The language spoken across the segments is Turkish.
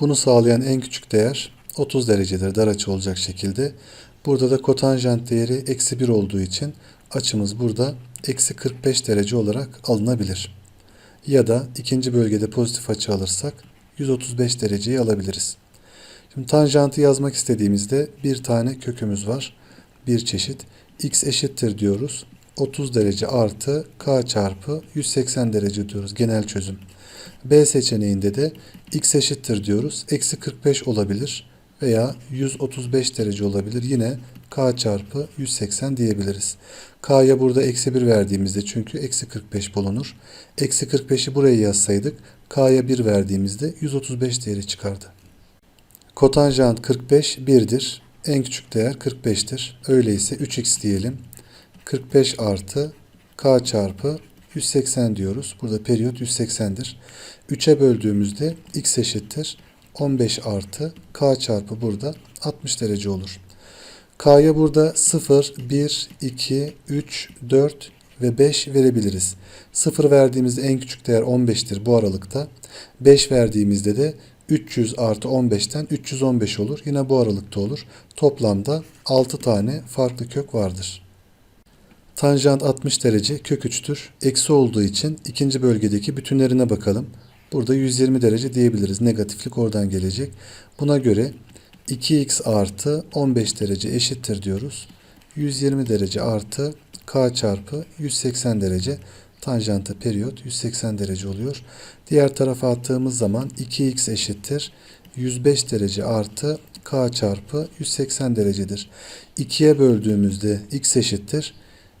Bunu sağlayan en küçük değer 30 derecedir dar açı olacak şekilde. Burada da kotanjant değeri eksi 1 olduğu için açımız burada eksi 45 derece olarak alınabilir. Ya da ikinci bölgede pozitif açı alırsak 135 dereceyi alabiliriz. Şimdi tanjantı yazmak istediğimizde bir tane kökümüz var. Bir çeşit. x eşittir diyoruz. 30 derece artı k çarpı 180 derece diyoruz genel çözüm. B seçeneğinde de x eşittir diyoruz. Eksi 45 olabilir veya 135 derece olabilir. Yine k çarpı 180 diyebiliriz. K'ya burada eksi 1 verdiğimizde çünkü eksi 45 bulunur. Eksi 45'i buraya yazsaydık k'ya 1 verdiğimizde 135 değeri çıkardı. Kotanjant 45 1'dir. En küçük değer 45'tir. Öyleyse 3x diyelim. 45 artı k çarpı 180 diyoruz. Burada periyot 180'dir. 3'e böldüğümüzde x eşittir. 15 artı k çarpı burada 60 derece olur. K'ya burada 0, 1, 2, 3, 4 ve 5 verebiliriz. 0 verdiğimizde en küçük değer 15'tir bu aralıkta. 5 verdiğimizde de 300 artı 15'ten 315 olur. Yine bu aralıkta olur. Toplamda 6 tane farklı kök vardır. Tanjant 60 derece kök 3'tür. Eksi olduğu için ikinci bölgedeki bütünlerine bakalım. Burada 120 derece diyebiliriz. Negatiflik oradan gelecek. Buna göre 2x artı 15 derece eşittir diyoruz. 120 derece artı k çarpı 180 derece tanjanta periyot 180 derece oluyor. Diğer tarafa attığımız zaman 2x eşittir 105 derece artı k çarpı 180 derecedir. 2'ye böldüğümüzde x eşittir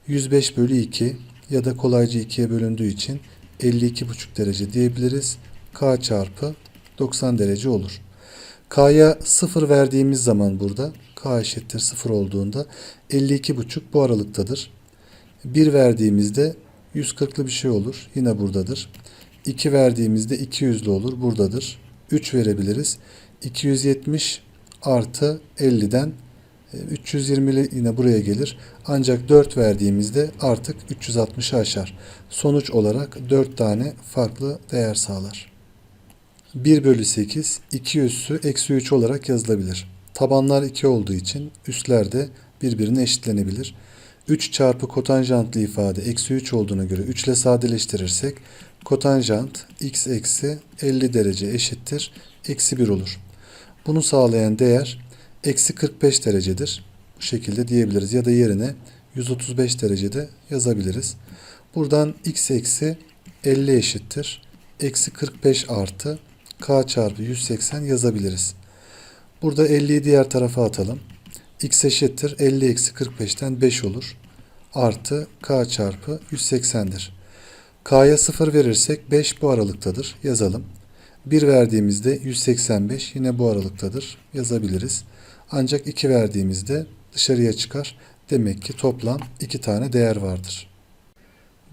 105 bölü 2 ya da kolayca 2'ye bölündüğü için 52,5 derece diyebiliriz. k çarpı 90 derece olur. K'ya 0 verdiğimiz zaman burada K eşittir 0 olduğunda 52,5 bu aralıktadır. 1 verdiğimizde 140'lı bir şey olur. Yine buradadır. 2 verdiğimizde 200'lü olur. Buradadır. 3 verebiliriz. 270 artı 50'den 320'li yine buraya gelir. Ancak 4 verdiğimizde artık 360'ı aşar. Sonuç olarak 4 tane farklı değer sağlar. 1 bölü 8 2 üssü eksi 3 olarak yazılabilir. Tabanlar 2 olduğu için üsler de birbirine eşitlenebilir. 3 çarpı kotanjantlı ifade eksi 3 olduğuna göre 3 ile sadeleştirirsek kotanjant x eksi 50 derece eşittir eksi 1 olur. Bunu sağlayan değer eksi 45 derecedir. Bu şekilde diyebiliriz ya da yerine 135 derecede yazabiliriz. Buradan x eksi 50 eşittir. Eksi 45 artı k çarpı 180 yazabiliriz. Burada 50'yi diğer tarafa atalım. x eşittir 50 eksi 45'ten 5 olur. Artı k çarpı 180'dir. k'ya 0 verirsek 5 bu aralıktadır. Yazalım. 1 verdiğimizde 185 yine bu aralıktadır. Yazabiliriz. Ancak 2 verdiğimizde dışarıya çıkar. Demek ki toplam 2 tane değer vardır.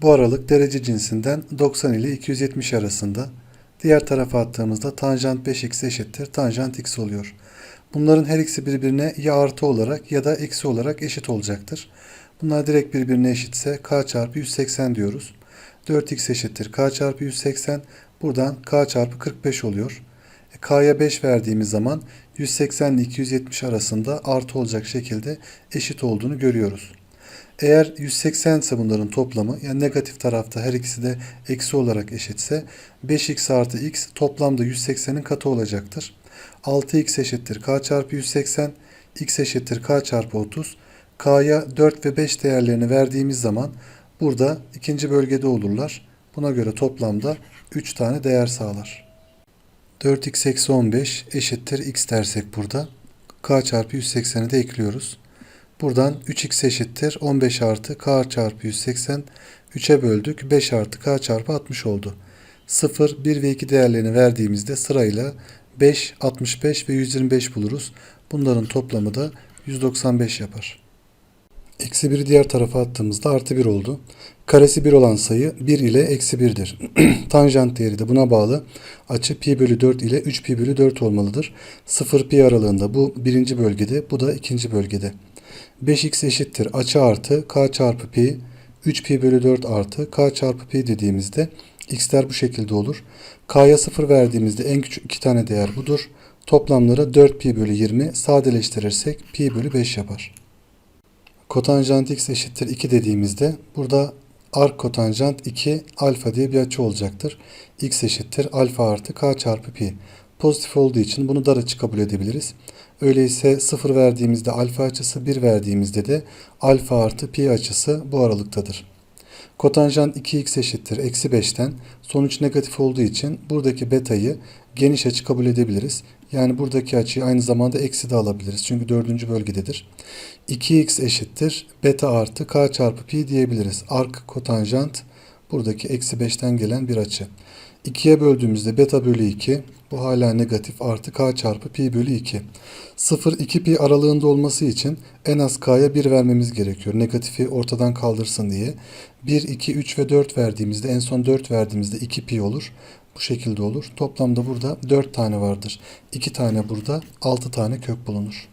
Bu aralık derece cinsinden 90 ile 270 arasında. Diğer tarafa attığımızda tanjant 5x eşittir tanjant x oluyor. Bunların her ikisi birbirine ya artı olarak ya da eksi olarak eşit olacaktır. Bunlar direkt birbirine eşitse k çarpı 180 diyoruz. 4x eşittir k çarpı 180. Buradan k çarpı 45 oluyor. E, k'ya 5 verdiğimiz zaman 180 ile 270 arasında artı olacak şekilde eşit olduğunu görüyoruz. Eğer 180 ise bunların toplamı yani negatif tarafta her ikisi de eksi olarak eşitse 5x artı x toplamda 180'in katı olacaktır. 6x eşittir k çarpı 180, x eşittir k çarpı 30. K'ya 4 ve 5 değerlerini verdiğimiz zaman burada ikinci bölgede olurlar. Buna göre toplamda 3 tane değer sağlar. 4x eksi 15 eşittir x dersek burada. k çarpı 180'i de ekliyoruz. Buradan 3x eşittir 15 artı k çarpı 180 3'e böldük 5 artı k çarpı 60 oldu. 0, 1 ve 2 değerlerini verdiğimizde sırayla 5, 65 ve 125 buluruz. Bunların toplamı da 195 yapar. Eksi 1'i diğer tarafa attığımızda artı 1 oldu. Karesi 1 olan sayı 1 ile eksi 1'dir. Tanjant değeri de buna bağlı. Açı pi bölü 4 ile 3 pi bölü 4 olmalıdır. 0 pi aralığında bu birinci bölgede bu da ikinci bölgede. 5x eşittir açı artı k çarpı pi 3 pi bölü 4 artı k çarpı pi dediğimizde X'ler bu şekilde olur. K'ya 0 verdiğimizde en küçük iki tane değer budur. Toplamları 4 pi bölü 20 sadeleştirirsek pi bölü 5 yapar. Kotanjant x eşittir 2 dediğimizde burada arc kotanjant 2 alfa diye bir açı olacaktır. x eşittir alfa artı k çarpı pi. Pozitif olduğu için bunu dar açı kabul edebiliriz. Öyleyse 0 verdiğimizde alfa açısı 1 verdiğimizde de alfa artı pi açısı bu aralıktadır. Kotanjant 2x eşittir eksi 5'ten sonuç negatif olduğu için buradaki betayı geniş açı kabul edebiliriz. Yani buradaki açıyı aynı zamanda eksi de alabiliriz. Çünkü dördüncü bölgededir. 2x eşittir beta artı k çarpı pi diyebiliriz. Ark kotanjant buradaki eksi 5'ten gelen bir açı. 2'ye böldüğümüzde beta bölü 2 bu hala negatif artı k çarpı pi bölü 2. 0-2 pi aralığında olması için en az k'ya 1 vermemiz gerekiyor. Negatifi ortadan kaldırsın diye. 1, 2, 3 ve 4 verdiğimizde en son 4 verdiğimizde 2 pi olur. Bu şekilde olur. Toplamda burada 4 tane vardır. 2 tane burada 6 tane kök bulunur.